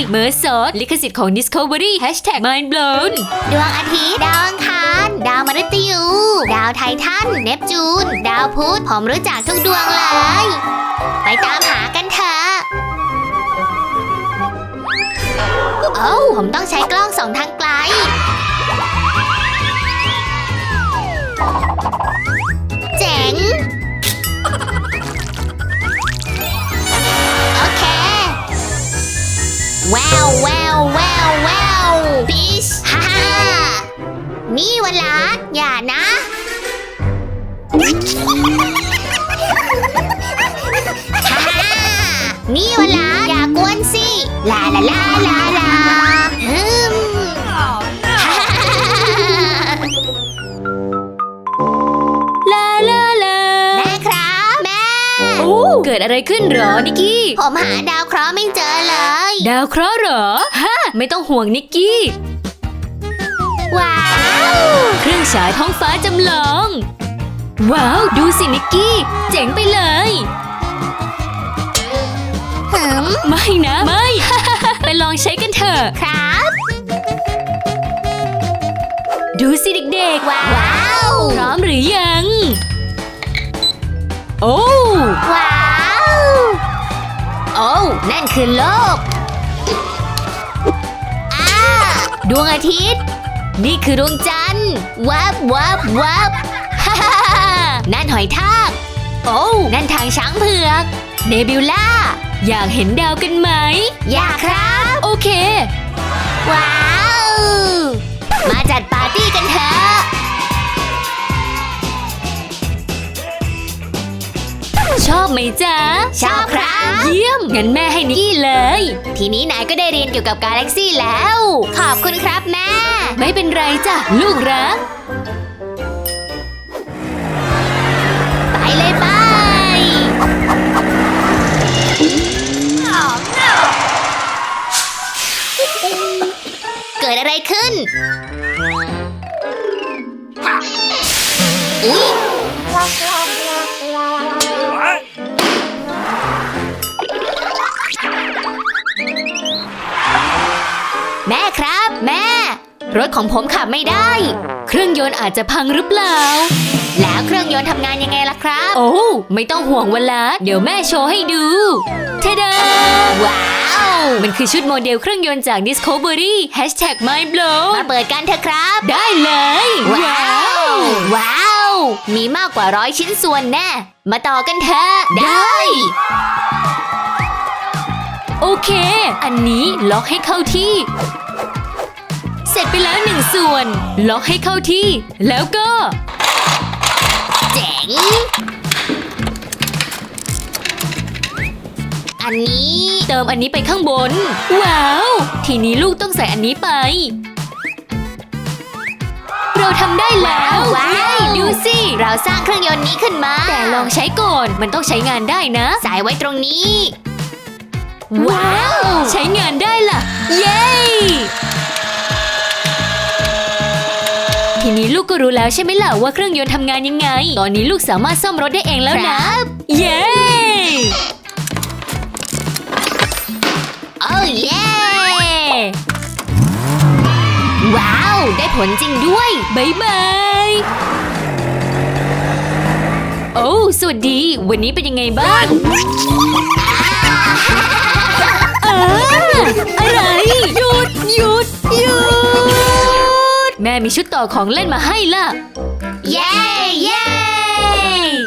ยเมอร์ซอสลิขสิทธิ์ของ Discovery Hashtag Mindblown ดวงอาทิตย์ดาวอังคารดาวมฤตยู ดาวไททันเนปจูน ดาวพุธผมรู้จักทุกดวงเลย ไปตามหากันเถอะโอ้าผมต้องใช้กล้องสองทางไกล แววแววแววแววบิชฮ่าฮ่านี่เวลาอย่านะ ฮ่าฮ่านี่เวลาอย่ากวนสิ ลาลาลาลาลาฮึมฮ่าฮ่าลาลาลาแม่ครับ แม่ โอ้เกิดอะไรขึ้นเหรอนิกกี้ ผมหาดาวเคราะห์ไม่เจอเลย ดาวเคราะห์เหรอ ฮะ ไม่ต้องห่วงนิกกี้ ว้าว เครื่องฉายท้องฟ้าจำลอง ว้าว ดูสินิกกี้ เจ๋งไปเลยหืมไม่นะ ไม่ ไปลองใช้กันเถอะ ครับ ดูสิเด็กๆ ว้าว พร้อมหรือยัง โอ้ ว้าว โอ้ นั่นคือโลก ดวงอาทิตย์ นี่คือดวงจันทร์วับวับวับฮ่าฮ่าฮ่านั่นหอยทากโอ้นั่นทางช้างเผือก เนบิวล่า อยากเห็นดาวกันไหม อยากครับ โอเค ว้าว มาจัดปาร์ตี้กันเถอะ ชอบไหมจ๊ะชอบครับ เยี่ยม งั้นแม่ให้นิกกี้เลย ทีนี้นายก็ได้เรียนเกี่ยวกับกาแล็กซี่แล้ว ขอบคุณครับแม่ ไม่เป็นไรจ้ะลูกรัก ไปเลยไปเกิดอะไรขึ้น อุ๊ย รถของผมขับไม่ได้ เครื่องยนต์อาจจะพังหรือเปล่า แล้วเครื่องยนต์ทำงานยังไงล่ะครับ โอ้ไม่ต้องห่วงเวลาเดี๋ยวแม่โชว์ให้ดูเทดาว้าว มันคือชุดโมเดลเครื่องยนต์จาก Discovery Hashtag Mindblow มาเปิดกันเถอะครับ ได้เลย ว้าว ว้าว มีมากกว่าร้อยชิ้นส่วนแน่ มาต่อกันเถอะ ได้โอเค อันนี้ล็อกให้เข้าที่เสร็จไปแล้วหนึ่งส่วน ล็อกให้เข้าที่ แล้วก็ เจ๋ง อันนี้ เติมอันนี้ไปข้างบน ว้าว ทีนี้ลูกต้องใส่อันนี้ไป เราทำได้แล้วว้าว เย้ดูสิ เราสร้างเครื่องยนต์นี้ขึ้นมาแต่ลองใช้ก่อน มันต้องใช้งานได้นะ สายไว้ตรงนี้ ว้าว ใช้งานได้ล่ะ เย้ ทีนี้ลู กก็รู้แล้วใช่ไหมล่ะว่าเครื่องยนต์ทำงานยังไง ตอนนี้ลูกสามารถซ่อมรถได้เองแล้วคนะรับเย้โอ้เย้ว้าว ได้ผลจริงด้วยบายบายโอ้สวัสดี วันนี้เป็นยังไงบ้างอ่าอะไร หยุด หยุด หยุด แม่มีชุดต่อของเล่นมาให้ล่ะ เย้เย้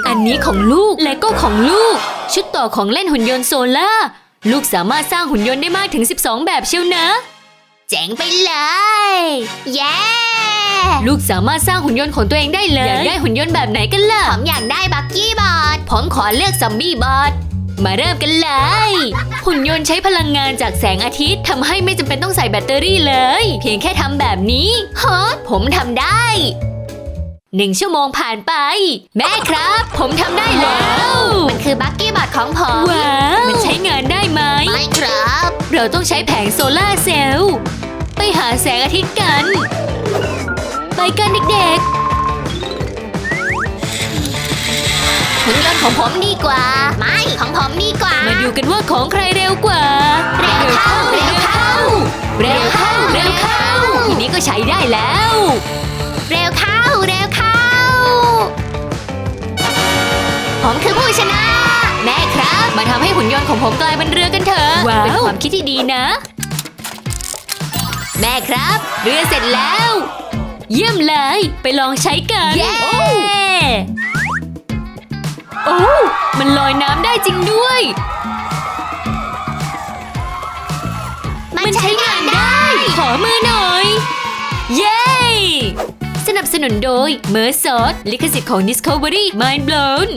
อันนี้ของลูกและก็ของลูก ชุดต่อของเล่นหุ่นยนต์โซล่าร์ลูกสามารถสร้างหุ่นยนต์ได้มากถึง 12 แบบเชียวนะ เจ๋งไปเลย เย้ลูกสามารถสร้างหุ่นยนต์ของตัวเองได้เลย อยากได้หุ่นยนต์แบบไหนกันล่ะผมอยากได้บักกี้บอร์ดผมขอเลือกซอมบี้บอร์ด มาเริ่มกันเลย หุ่นยนต์ใช้พลังงานจากแสงอาทิตย์ทำให้ไม่จำเป็นต้องใส่แบตเตอรี่เลย เพียงแค่ทำแบบนี้ฮะผมทำได้หนึ่งชั่วโมงผ่านไป แม่ครับ ผมทำได้แล้ว มันคือบักกี้บอร์ดของผม ว้าว มันใช้งานได้ไหมไม่ครับ เราต้องใช้แผงโซลาร์เซลล์ไปหาแสงอาทิตย์กัน ไปกันเด็ก หุ่นยนต์ของผมดีกว่า ไม่ของผมดีกว่าๆมาดูกันว่าของใครเร็วกว่า เร็วเข้าเร็วเข้าใช้ได้แล้ว เร็วเข้าเร็วเข้า ผมคือผู้ชนะ แม่ครับ มาทำให้หุ่นยนต์ของผมกลายเป็นเรือกันเถอะว้าวเป็นความคิดที่ดีนะ แม่ครับ เรือเสร็จแล้ว เยี่ยมเลย ไปลองใช้กัน เย้โอ้ โอ้ มันลอยน้ำได้จริงด้วย มันใช้งานได้ ขอมือหน่อย เย้ สนับสนุนโดยเมอร์ซอสลิขสิทธิ์ของ Discovery Mind Blown